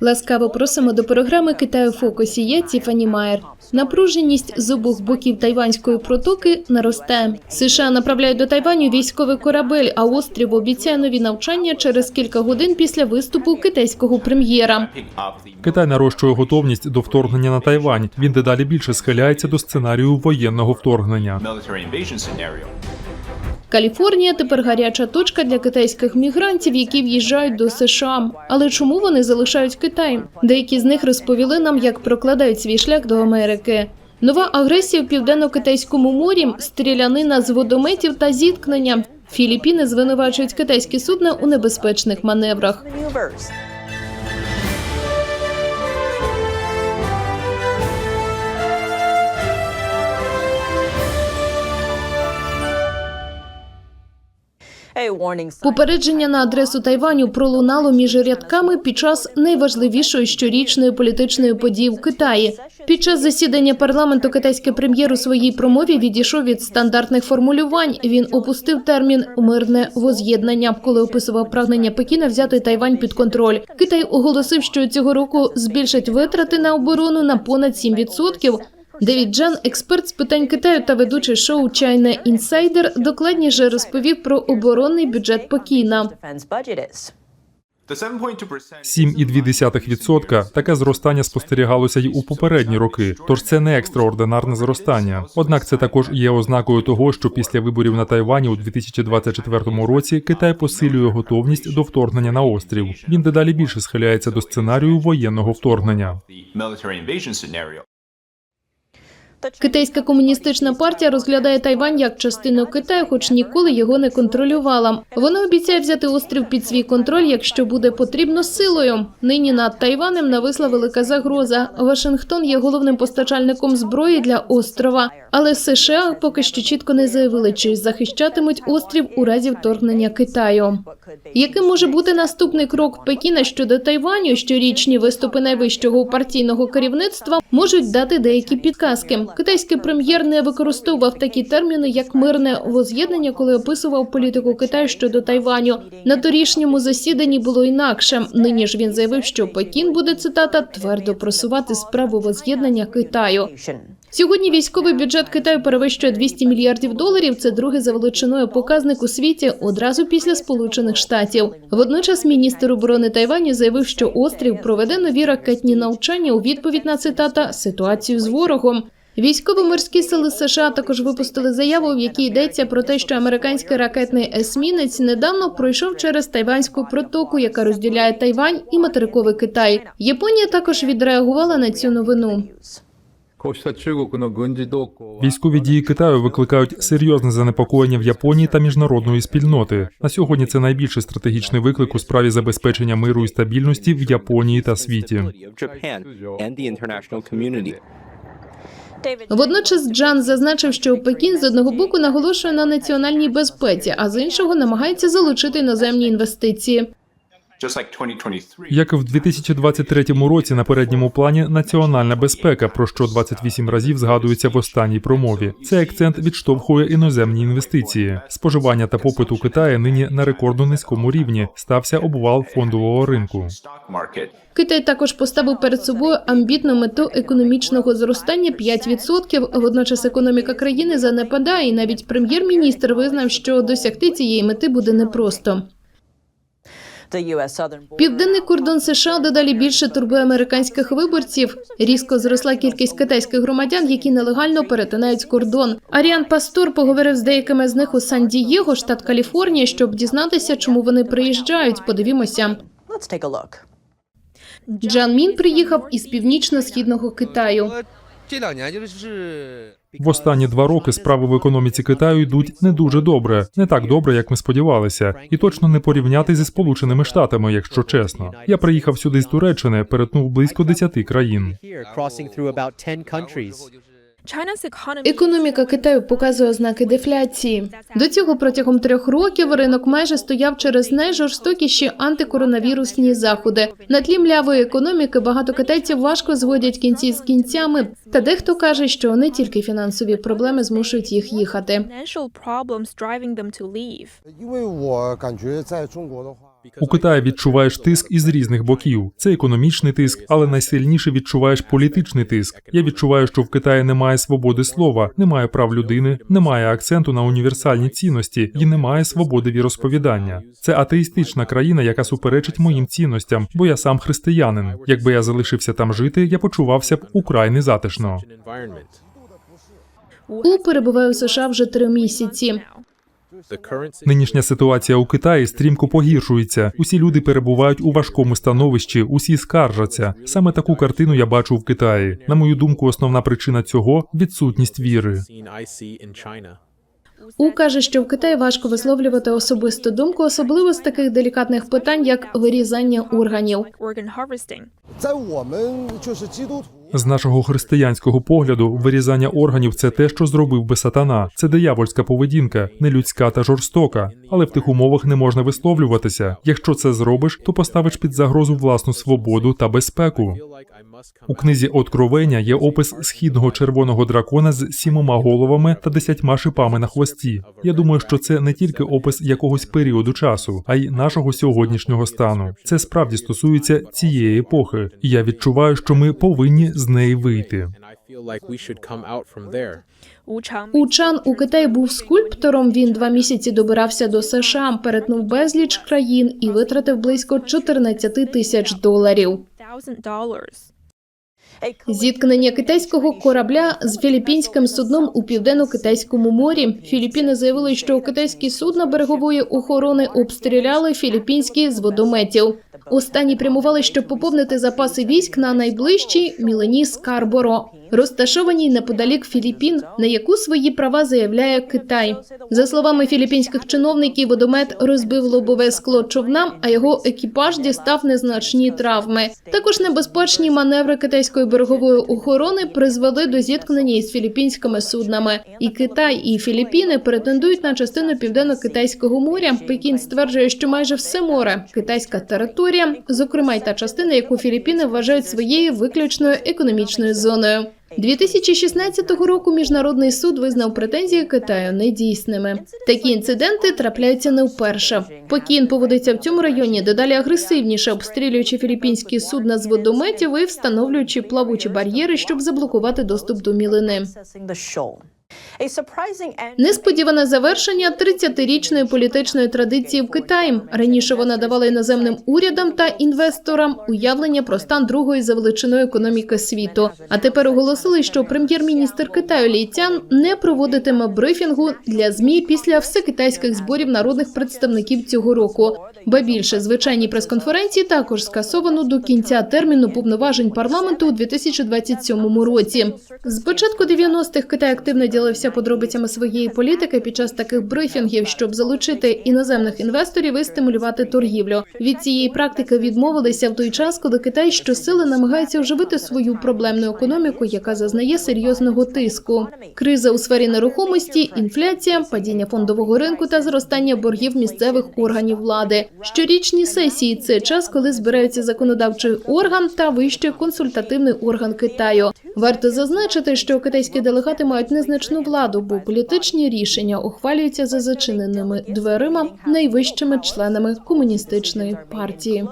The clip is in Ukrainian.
Ласкаво просимо до програми Китаю фокусі. Я Тіфані Майер. Напруженість з обох боків Тайванської протоки наросте. США направляють до Тайваню військовий корабель, а острів обіцяє нові навчання через кілька годин після виступу китайського прем'єра. Китай нарощує готовність до вторгнення на Тайвань. Він дедалі більше схиляється до сценарію воєнного вторгнення. Каліфорнія тепер гаряча точка для китайських мігрантів, які в'їжджають до США. Але чому вони залишають Китай? Деякі з них розповіли нам, як прокладають свій шлях до Америки. Нова агресія в південно-китайському морі, стрілянина з водометів та зіткнення. Філіппіни звинувачують китайські судна у небезпечних маневрах. Попередження на адресу Тайваню пролунало між рядками під час найважливішої щорічної політичної події в Китаї. Під час засідання парламенту китайський прем'єр у своїй промові відійшов від стандартних формулювань. Він опустив термін мирне воз'єднання, коли описував прагнення Пекіна взяти Тайвань під контроль. Китай оголосив, що цього року збільшить витрати на оборону на понад 7%. Девід Джан, експерт з питань Китаю та ведучий шоу China Insider, докладніше розповів про оборонний бюджет Пекіна. Defense budget is. The 7.2% 7,2% – таке зростання спостерігалося й у попередні роки, тож це не екстраординарне зростання. Однак це також є ознакою того, що після виборів на Тайвані у 2024 році Китай посилює готовність до вторгнення на острів. Він дедалі більше схиляється до сценарію воєнного вторгнення. Китайська комуністична партія розглядає Тайвань як частину Китаю, хоч ніколи його не контролювала. Вона обіцяє взяти острів під свій контроль, якщо буде потрібно силою. Нині над Тайванем нависла велика загроза. Вашингтон є головним постачальником зброї для острова, але США поки що чітко не заявили, чи захищатимуть острів у разі вторгнення Китаю. Яким може бути наступний крок Пекіна щодо Тайваню? Щорічні виступи найвищого партійного керівництва можуть дати деякі підказки. Китайський прем'єр не використовував такі терміни, як мирне воз'єднання, коли описував політику Китаю щодо Тайваню. На торішньому засіданні було інакше. Нині ж він заявив, що Пекін буде цитата твердо просувати справу воз'єднання Китаю. Сьогодні військовий бюджет Китаю перевищує 200 мільярдів доларів. Це другий за величиною показник у світі одразу після Сполучених Штатів. Водночас міністр оборони Тайваню заявив, що острів проведе нові ракетні навчання у відповідь на цитата ситуацію з ворогом. Військово-морські сили США також випустили заяву, в якій йдеться про те, що американський ракетний есмінець недавно пройшов через тайванську протоку, яка розділяє Тайвань і материковий Китай. Японія також відреагувала на цю новину. Військові дії Китаю викликають серйозне занепокоєння в Японії та міжнародної спільноти. На сьогодні це найбільший стратегічний виклик у справі забезпечення миру і стабільності в Японії та світі. Водночас Джан зазначив, що Пекін з одного боку наголошує на національній безпеці, а з іншого намагається залучити іноземні інвестиції. Just like 2023, Як і в 2023 році на передньому плані національна безпека, про що 28 разів згадується в останній промові. Цей акцент відштовхує іноземні інвестиції. Споживання та попит у Китаї нині на рекордно низькому рівні. Стався обвал фондового ринку. Китай також поставив перед собою амбітну мету економічного зростання 5%. Водночас економіка країни занепадає, і навіть прем'єр-міністр визнав, що досягти цієї мети буде непросто. Південний кордон США дедалі більше турбує американських виборців. Різко зросла кількість китайських громадян, які нелегально перетинають кордон. Аріан Пастор поговорив з деякими з них у Сан-Дієго, штат Каліфорнія, щоб дізнатися, чому вони приїжджають. Подивімося. Джан Мін приїхав із північно-східного Китаю. В останні два роки справи в економіці Китаю йдуть не дуже добре, не так добре, як ми сподівалися, і точно не порівняти зі сполученими штатами, якщо чесно. Я приїхав сюди з Туреччини, перетнув близько 10 країн here, crossing through about 10 countries. Економіка Китаю показує ознаки дефляції. До цього протягом трьох років ринок майже стояв через найжорстокіші антикоронавірусні заходи. На тлі млявої економіки багато китайців важко зводять кінці з кінцями. Та дехто каже, що не тільки фінансові проблеми змушують їх їхати. У Китаї відчуваєш тиск із різних боків. Це економічний тиск, але найсильніше відчуваєш політичний тиск. Я відчуваю, що в Китаї немає свободи слова, немає прав людини, немає акценту на універсальні цінності і немає свободи віросповідання. Це атеїстична країна, яка суперечить моїм цінностям, бо я сам християнин. Якби я залишився там жити, я почувався б украй незатишно. У перебуває у США вже три місяці. Нинішня ситуація у Китаї стрімко погіршується. Усі люди перебувають у важкому становищі, усі скаржаться. Саме таку картину я бачу в Китаї. На мою думку, основна причина цього відсутність віри. У каже, що в Китаї важко висловлювати особисту думку, особливо з таких делікатних питань, як вирізання органів. З нашого християнського погляду вирізання органів це те, що зробив би сатана. Це диявольська поведінка, нелюдська та жорстока. Але в тих умовах не можна висловлюватися. Якщо це зробиш, то поставиш під загрозу власну свободу та безпеку. У книзі Откровення є опис східного червоного дракона з сімома головами та десятьма шипами на хвості. Я думаю, що це не тільки опис якогось періоду часу, а й нашого сьогоднішнього стану. Це справді стосується цієї епохи, і я відчуваю, що ми повинні з неї вийти. У Чан У Китаї був скульптором. Він два місяці добирався до США, перетнув безліч країн і витратив близько 14 тисяч доларів. Зіткнення китайського корабля з філіппінським судном у південно-китайському морі. Філіппіни заявили, що китайські судна берегової охорони обстріляли філіппінські з водометів. Останні прямували, щоб поповнити запаси військ на найближчій мілені Скарборо, розташованій неподалік Філіппін, на яку свої права заявляє Китай. За словами філіппінських чиновників, водомет розбив лобове скло човна, а його екіпаж дістав незначні травми. Також небезпечні маневри китайської берегової охорони призвели до зіткнення із філіппінськими суднами. І Китай, і Філіппіни претендують на частину південно-китайського моря. Пекін стверджує, що майже все море китайська територія, зокрема й та частина, яку Філіппіни вважають своєю виключною економічною зоною. 2016 року міжнародний суд визнав претензії Китаю недійсними. Такі інциденти трапляються не вперше. Пекін поводиться в цьому районі дедалі агресивніше, обстрілюючи філіппінські судна з водометів і встановлюючи плавучі бар'єри, щоб заблокувати доступ до мілини. Несподіване завершення 30-річної політичної традиції в Китаї. Раніше вона давала іноземним урядам та інвесторам уявлення про стан другої за величиною економіки світу. А тепер оголосили, що прем'єр-міністр Китаю Лі Цян не проводитиме брифінгу для змі після всекитайських зборів народних представників цього року. Ба більше звичайні прес-конференції також скасовано до кінця терміну повноважень парламенту у 2027 році. З початку 90-х Китай активно ділився подробицями своєї політики під час таких брифінгів, щоб залучити іноземних інвесторів і стимулювати торгівлю. Від цієї практики відмовилися в той час, коли Китай щосили намагається оживити свою проблемну економіку, яка зазнає серйозного тиску. Криза у сфері нерухомості, інфляція, падіння фондового ринку та зростання боргів місцевих органів влади. Щорічні сесії це час, коли збираються законодавчий орган та вищий консультативний орган Китаю. Варто зазначити, що китайські делегати мають незначну владу, бо політичні рішення ухвалюються за зачиненими дверима найвищими членами комуністичної партії.